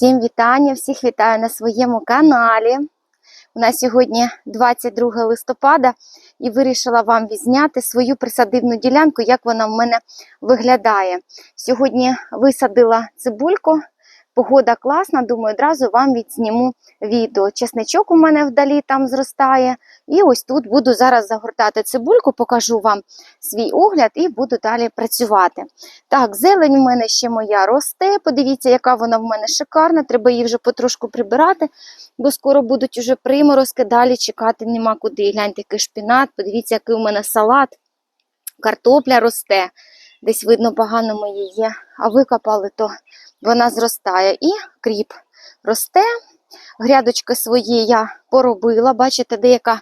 Всім вітання, всіх вітаю на своєму каналі. У нас сьогодні 22 листопада і вирішила вам відзняти свою присадибну ділянку, як вона в мене виглядає. Сьогодні висадила цибульку, погода класна, думаю, одразу вам відзніму відео. Чесничок у мене вдалі там зростає. І ось тут буду зараз загортати цибульку, покажу вам свій огляд і буду далі працювати. Так, зелень у мене ще моя росте. Подивіться, яка вона в мене шикарна. Треба її вже потрошку прибирати, бо скоро будуть уже приморозки, далі чекати нема куди. Гляньте, який шпінат, подивіться, який у мене салат, картопля росте. Десь видно, погано є, а викопали, то вона зростає. І кріп росте. Грядочки свої я поробила. Бачите, деяка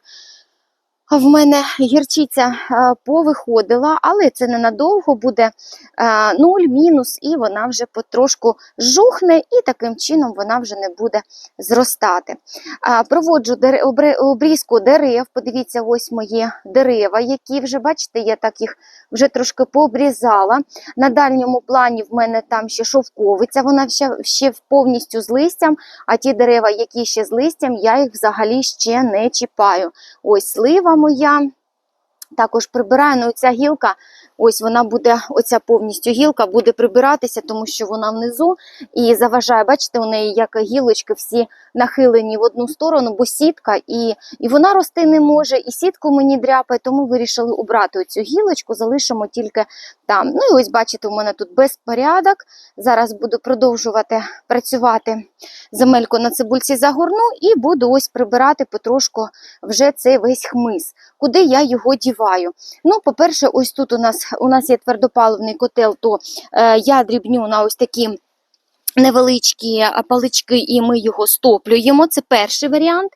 в мене гірчиця е, повиходила, але це ненадовго буде е, нуль, мінус, і вона вже потрошку жухне, і таким чином вона вже не буде зростати. Е, Проводжу обрізку дерев. Подивіться, ось мої дерева, які вже, бачите, я так їх вже трошки пообрізала. На дальньому плані в мене там ще шовковиця, вона ще, ще повністю з листям, а ті дерева, які ще з листям, я їх взагалі ще не чіпаю. Ось слива моя. Також прибираю, ну ця гілка, ось вона буде, оця повністю гілка буде прибиратися, тому що вона внизу і заважає, бачите, у неї як гілочки всі нахилені в одну сторону, бо сітка, і, і вона рости не може, і сітку мені дряпає, тому вирішили убрати цю гілочку, залишимо тільки там. Ну і ось бачите, у мене тут безпорядок. Зараз буду продовжувати працювати земельку на цибульці загорну і буду ось прибирати потрошку вже цей весь хмиз. Куди я його діваю? Ну, по-перше, ось тут у нас у нас є твердопаливний котел, то е, я дрібню на ось такі. Невеличкі палички, і ми його стоплюємо. Це перший варіант.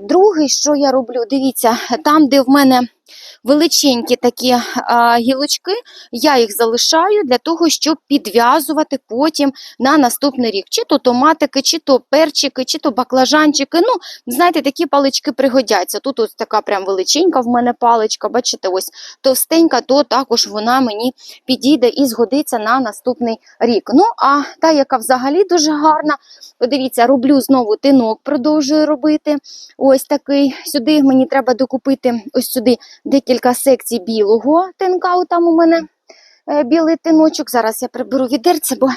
Другий, що я роблю, дивіться, там, де в мене величенькі такі а, гілочки, я їх залишаю для того, щоб підв'язувати потім на наступний рік. Чи то томатики, чи то перчики, чи то баклажанчики. Ну, знаєте, такі палички пригодяться. Тут ось така прям величенька в мене паличка, бачите, ось товстенька, то також вона мені підійде і згодиться на наступний рік. Ну, а та, яка взагалі дуже гарна, подивіться, роблю знову тинок, продовжую робити. Ось такий. Сюди мені треба докупити ось сюди декілька секцій білого тинка. Там у мене е, білий тиночок. Зараз я приберу відерце, бо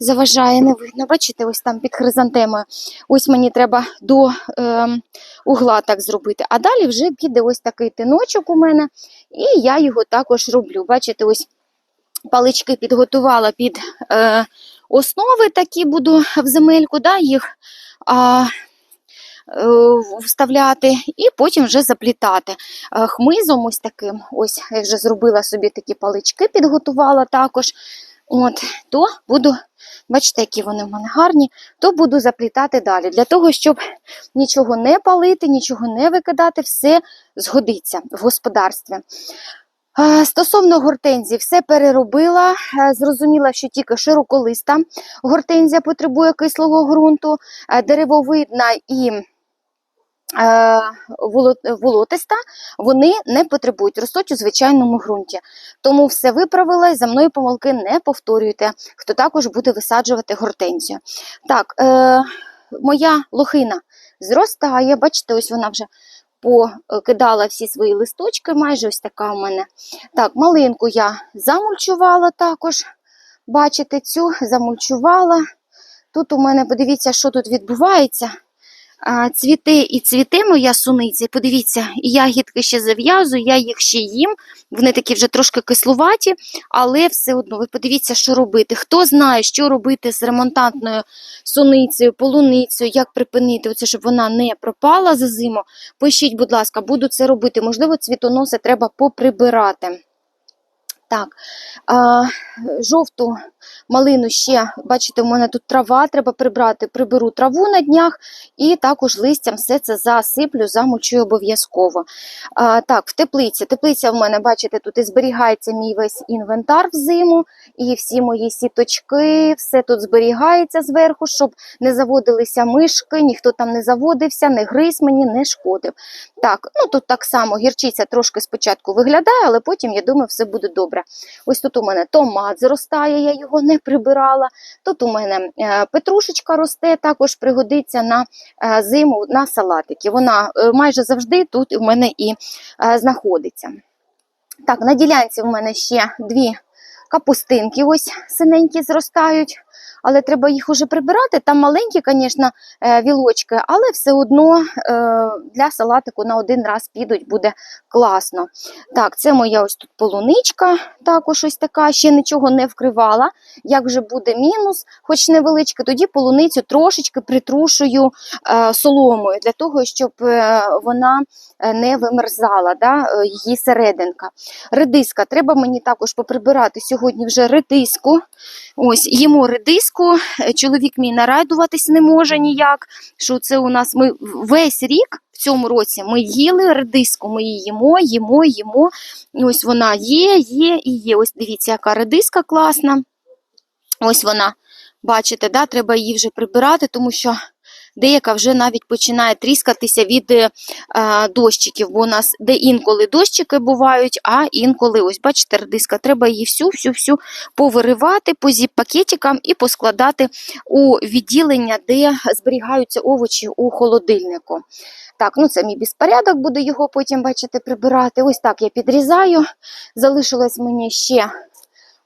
заважає, не видно. Бачите, ось там під хризантемою. Ось мені треба до е, угла так зробити. А далі вже піде ось такий тиночок у мене, і я його також роблю. Бачите, ось палички підготувала під е, основи, такі буду в земельку, да, їх а, е, вставляти, і потім вже заплітати. Е, Хмизом ось таким, ось я вже зробила собі такі палички, підготувала також. От, то буду, бачите, які вони в мене гарні, то буду заплітати далі. Для того, щоб нічого не палити, нічого не викидати, все згодиться в господарстві. Е, Стосовно гортензії, все переробила. Е, Зрозуміла, що тільки широколиста гортензія потребує кислого ґрунту, деревовидна і волотиста, вони не потребують, ростуть у звичайному ґрунті. Тому все виправила і за мною помилки не повторюйте, хто також буде висаджувати гортензію. Так, е, моя лохина зростає, бачите, ось вона вже покидала всі свої листочки, майже ось така у мене. Так, малинку я замульчувала також. Бачите, цю замульчувала. Тут у мене, подивіться, що тут відбувається. А, Цвіте і цвіте моя суниця. Подивіться, і ягідки ще зав'язую, я їх ще їм. Вони такі вже трошки кислуваті, але все одно ви подивіться, що робити. Хто знає, що робити з ремонтантною суницею, полуницею, як припинити, оце, щоб вона не пропала за зиму. Пишіть, будь ласка, буду це робити. Можливо, цвітоноси треба поприбирати. Так, а, жовту малину ще, бачите, у мене тут трава, треба прибрати. Приберу траву на днях і також листям все це засиплю, замульчую обов'язково. Так, в теплиці. Теплиця в мене, бачите, тут і зберігається мій весь інвентар взиму, і всі мої сіточки, все тут зберігається зверху, щоб не заводилися мишки, ніхто там не заводився, не гриз мені, не шкодив. Так, ну тут так само гірчиця трошки спочатку виглядає, але потім, я думаю, все буде добре. Добре. Ось тут у мене томат зростає, я його не прибирала. Тут у мене е, петрушечка росте, також пригодиться на е, зиму на салатики. Вона е, майже завжди тут у мене і знаходиться. Так, на ділянці в мене ще дві капустинки ось синенькі зростають, але треба їх уже прибирати. Там маленькі, звісно, е, вілочки, але все одно е, для салатику на один раз підуть, буде класно. Так, це моя ось тут полуничка, також ось така, ще нічого не вкривала. Як вже буде мінус, хоч невеличкий, тоді полуницю трошечки притрушую е, соломою для того, щоб вона не вимерзала, да, її серединка. Редиска, треба мені також поприбирати сьогодні вже редиску. Ось їмо редиску. Е, Чоловік мій нарадуватись не може ніяк. Що це у нас ми весь рік в цьому році ми їли редиску. Ми її їмо, їмо, їмо. Ось вона є, є і є. Ось дивіться, яка редиска класна. Ось вона. Бачите, да? треба її вже прибирати, тому що деяка вже навіть починає тріскатися від е, дощиків, бо у нас де інколи дощики бувають, а інколи, ось бачите, редиска, треба її всю-всю-всю повиривати по зіп-пакетикам і поскладати у відділення, де зберігаються овочі у холодильнику. Так, ну це мій безпорядок, буду його потім, бачите, прибирати. Ось так я підрізаю. Залишилось мені ще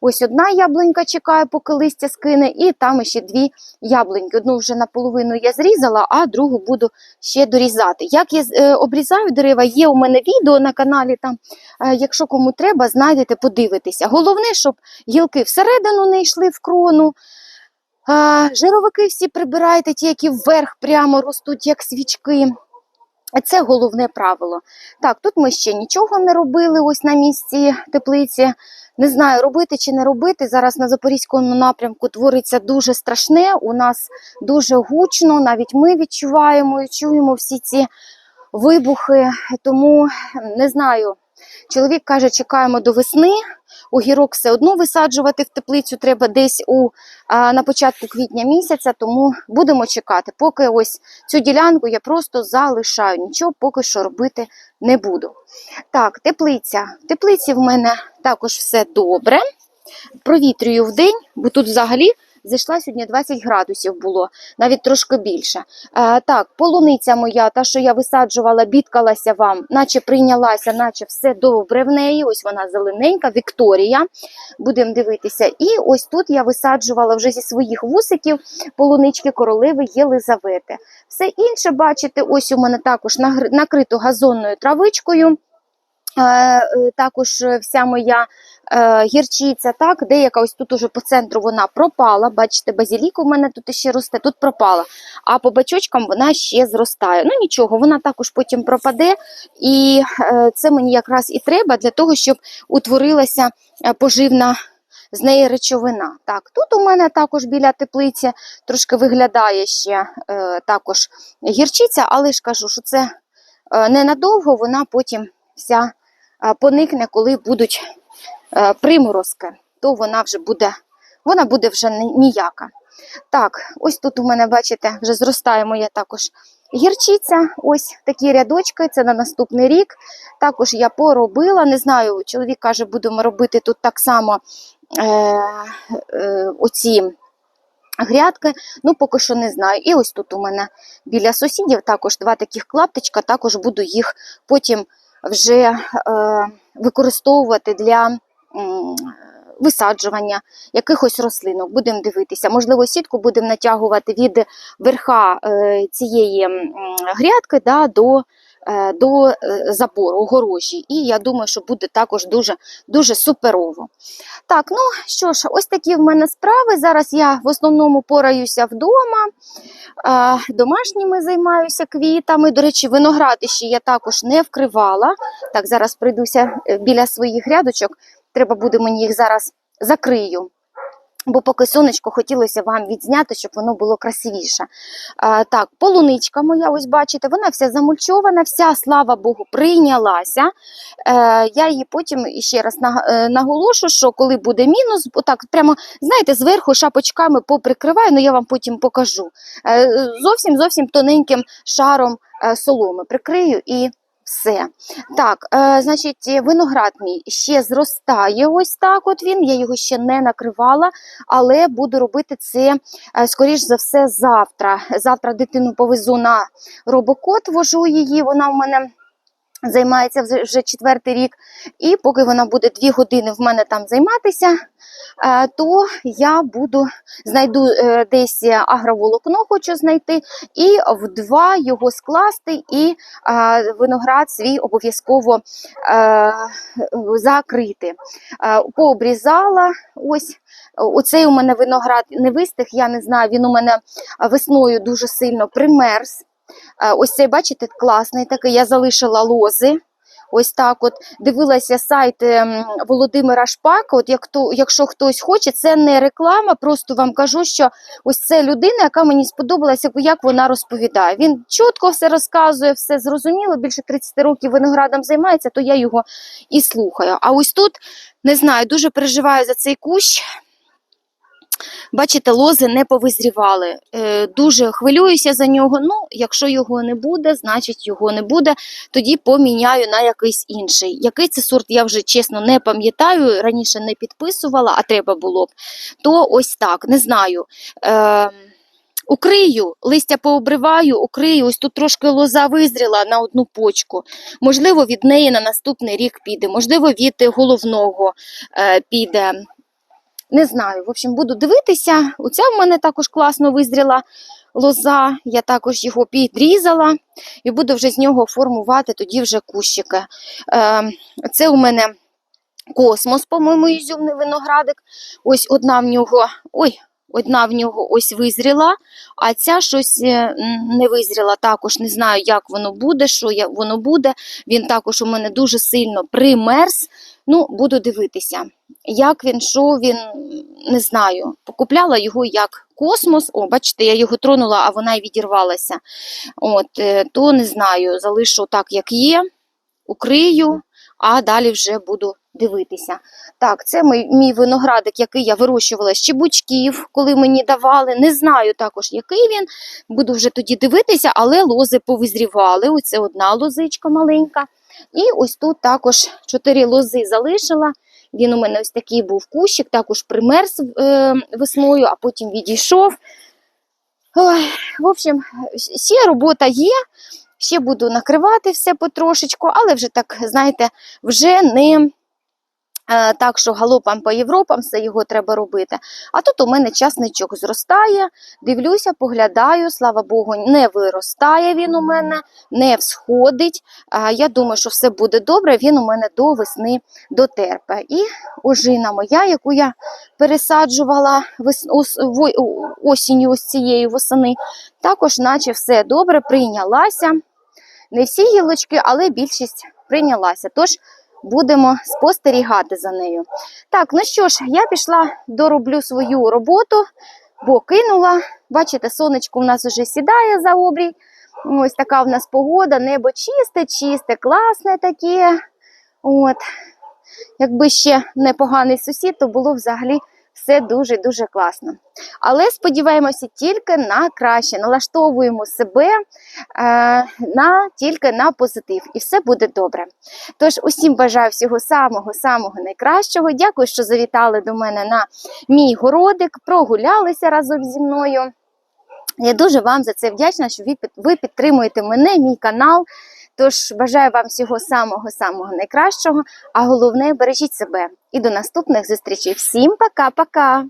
ось одна яблунька чекає, поки листя скине, і там ще дві яблуньки. Одну вже наполовину я зрізала, а другу буду ще дорізати. Як я е, обрізаю дерева, є у мене відео на каналі. Там, е, якщо кому треба, знайдете, подивитися. Головне, щоб гілки всередину не йшли в крону. Жировики всі прибирайте, ті, які вверх прямо ростуть, як свічки. Це головне правило. Так, тут ми ще нічого не робили ось на місці теплиці. Не знаю, робити чи не робити. Зараз на Запорізькому напрямку твориться дуже страшне. У нас дуже гучно, навіть ми відчуваємо і чуємо всі ці вибухи. Тому не знаю. Чоловік каже, чекаємо до весни. Огірок все одно висаджувати в теплицю треба десь у а, на початку квітня місяця, тому будемо чекати. Поки ось цю ділянку я просто залишаю. Нічого поки що робити не буду. Так, теплиця. В теплиці в мене також все добре. Провітрюю в день, бо тут взагалі зайшла сьогодні 20 градусів було, навіть трошки більше. А, так, полуниця моя, та, що я висаджувала, бідкалася вам, наче прийнялася, наче все добре в неї. Ось вона зелененька, Вікторія. Будемо дивитися. І ось тут я висаджувала вже зі своїх вусиків полунички королеви Єлизавети. Все інше, бачите, ось у мене також накрито газонною травичкою. Е, е, Також е, вся моя гірчиця, так, деяка ось тут уже по центру вона пропала. Бачите, базілік у мене тут ще росте, тут пропала. А по бачочкам вона ще зростає. Ну нічого, вона також потім пропаде. І це мені якраз і треба для того, щоб утворилася поживна з неї речовина. Так, тут у мене також біля теплиці трошки виглядає ще е, також гірчиця, але ж кажу, що це ненадовго, вона потім вся поникне, коли будуть е, приморозки, то вона вже буде, вона буде вже ніяка. Так, ось тут у мене, бачите, вже зростає моя також гірчиця. Ось такі рядочки, це на наступний рік. Також я поробила. Не знаю, чоловік каже, будемо робити тут так само е, е, оці грядки. Ну, поки що не знаю. І ось тут у мене біля сусідів також два таких клаптичка, також буду їх потім вже е, використовувати для. Висаджування якихось рослинок, будемо дивитися. Можливо, сітку будемо натягувати від верха е, цієї грядки да, до, до е, забору, огорожі. І я думаю, що буде також дуже, дуже суперово. Так, ну що ж, ось такі в мене справи. Зараз я в основному пораюся вдома, е, домашніми займаюся квітами. До речі, виноград ще я також не вкривала. Так, зараз прийдуся е, біля своїх грядочок. Треба буде мені їх зараз закрию. Бо поки сонечко хотілося вам відзняти, щоб воно було красивіше. А, так, полуничка моя, ось бачите, вона вся замульчована, вся, слава Богу, прийнялася. Е, я її потім ще раз е, наголошу, що коли буде мінус, отак прямо, знаєте, зверху шапочками поприкриваю, ну я вам потім покажу. Е, зовсім зовсім тоненьким шаром е, соломи прикрию і Все. Так, е, значить, е, виноград мій ще зростає. Ось так. От він. Я його ще не накривала, але буду робити це, е, скоріш за все, завтра. Завтра дитину повезу на робокот, вожу її. Вона в мене. Займається вже- четвертий рік, і поки вона буде дві години в мене там займатися, е, то я буду знайду е, десь агроволокно, хочу знайти, і в два його скласти, і е, виноград свій обов'язково закрити. Пообрізала. Ось оцей у мене виноград не вистиг, я не знаю, він у мене весною дуже сильно примерз. Е, Ось цей, бачите, класний такий. Я залишила лози. Ось так от дивилася сайт ем, Володимира Шпака. От як то, якщо хтось хоче, це не реклама, просто вам кажу, що ось це людина, яка мені сподобалася, як вона розповідає. Він чітко все розказує, все зрозуміло. Більше 30 років виноградом займається, то я його і слухаю. А ось тут не знаю, дуже переживаю за цей кущ. Бачите, лози не повизрівали. Е, дуже хвилююся за нього. Ну, якщо його не буде, значить його не буде. Тоді поміняю на якийсь інший. Який це сорт, я вже чесно не пам'ятаю. Раніше не підписувала, а треба було б. То ось так, не знаю. Е, Укрию, листя пообриваю, укрию. Ось тут трошки лоза визріла на одну почку. Можливо, від неї на наступний рік піде, можливо, від головного е, піде. Не знаю, в общем, буду дивитися. Оця в мене також класно визріла лоза. Я також його підрізала і буду вже з нього формувати тоді вже кущики. Е, це у мене космос, по-моєму, ізюмний виноградик. Ось одна в нього. Ой, Одна в нього ось визріла, а ця щось е, не визріла. Також не знаю, як воно буде, що воно буде. Він також у мене дуже сильно примерз. Ну, буду дивитися. Як він, що він, не знаю. Покупляла його як космос. О, бачите, я його тронула, а вона й відірвалася. От, е, то не знаю, залишу так, як є, укрию, а далі вже буду дивитися. Так, це мій, мій виноградик, який я вирощувала з чебучків, коли мені давали. Не знаю також, який він. Буду вже тоді дивитися, але лози повизрівали. Оце одна лозичка маленька. І ось тут також чотири лози залишила. Він у мене ось такий був кущик, також примерз е, весною, а потім відійшов. Ой, в общем, ще робота є. Ще буду накривати все потрошечку, але вже так, знаєте, вже не так, що галопам по Європам все його треба робити. А тут у мене часничок зростає, дивлюся, поглядаю, слава Богу, не виростає він у мене, не всходить. Я думаю, що все буде добре, він у мене до весни дотерпе. І ожина моя, яку я пересаджувала осінню ось цієї восени, також наче все добре прийнялася. Не всі гілочки, але більшість прийнялася. Тож будемо спостерігати за нею. Так, ну що ж, я пішла, дороблю свою роботу, бо кинула. Бачите, сонечко у нас вже сідає за обрій. Ось така в нас погода, небо чисте, чисте, класне таке. От. Якби ще непоганий сусід, то було взагалі все дуже-дуже класно. Але сподіваємося тільки на краще, налаштовуємо себе е, на, тільки на позитив, і все буде добре. Тож усім бажаю всього самого-самого найкращого. Дякую, що завітали до мене на мій городик, прогулялися разом зі мною. Я дуже вам за це вдячна, що ви, підтримуєте мене, мій канал. Тож бажаю вам всього самого-самого найкращого, а головне бережіть себе. І до наступних зустрічей. Всім пока-пока!